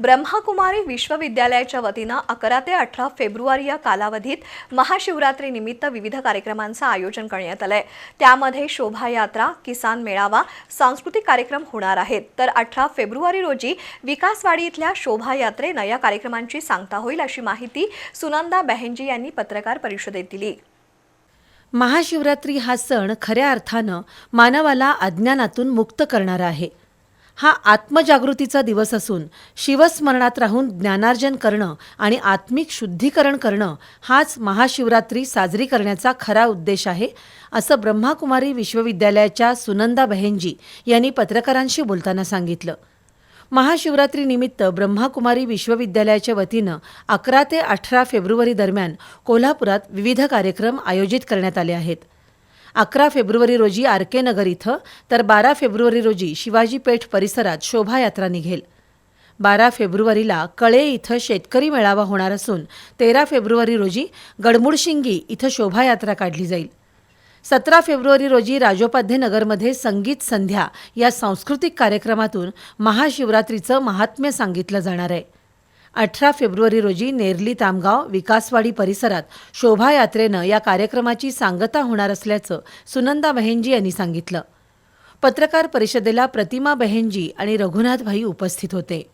ब्रह्माकुमारी विश्वविद्यालयाच्या वतीनं अकरा ते अठरा फेब्रुवारी या कालावधीत महाशिवरात्रीनिमित्त विविध कार्यक्रमांचं आयोजन करण्यात आलंय. त्यामध्ये शोभायात्रा किसान मेळावा सांस्कृतिक कार्यक्रम होणार आहेत. तर अठरा फेब्रुवारी रोजी विकासवाडी इथल्या शोभायात्रेनं या कार्यक्रमांची सांगता होईल अशी माहिती सुनंदा बेहेंजी यांनी पत्रकार परिषदेत दिली. महाशिवरात्री हा सण खऱ्या अर्थानं मानवाला अज्ञानातून मुक्त करणारा आहे. हा आत्मजागृतीचा दिवस असून शिवस्मरणात राहून ज्ञानार्जन करणं आणि आत्मिक शुद्धीकरण करणं हाच महाशिवरात्री साजरी करण्याचा खरा उद्देश आहे असं ब्रह्माकुमारी विश्वविद्यालयाच्या सुनंदा बहेंजी यांनी पत्रकारांशी बोलताना सांगितलं. महाशिवरात्रीनिमित्त ब्रह्माकुमारी विश्वविद्यालयाच्या वतीनं अकरा ते अठरा फेब्रुवारी दरम्यान कोल्हापुरात विविध कार्यक्रम आयोजित करण्यात आले आहेत. अकरा फेब्रुवारी रोजी आर के नगर इथं तर बारा फेब्रुवारी रोजी शिवाजी पेठ परिसरात शोभायात्रा निघेल. बारा फेब्रुवारीला कळे इथं शेतकरी मेळावा होणार असून तेरा फेब्रुवारी रोजी गडमुडशिंगी इथं शोभायात्रा काढली जाईल. सतरा फेब्रुवारी रोजी राजोपाध्ये नगरमध्ये संगीत संध्या या सांस्कृतिक कार्यक्रमातून महाशिवरात्रीचं महात्म्य सांगितलं जाणार आहे. अठरा फेब्रुवारी रोजी नेरली तामगाव विकासवाडी परिसरात शोभायात्रेनं या कार्यक्रमाची सांगता होणार असल्याचं सुनंदा बहेंजी यांनी सांगितलं. पत्रकार परिषदेला प्रतिमा बहेंजी आणि रघुनाथ भाई उपस्थित होते.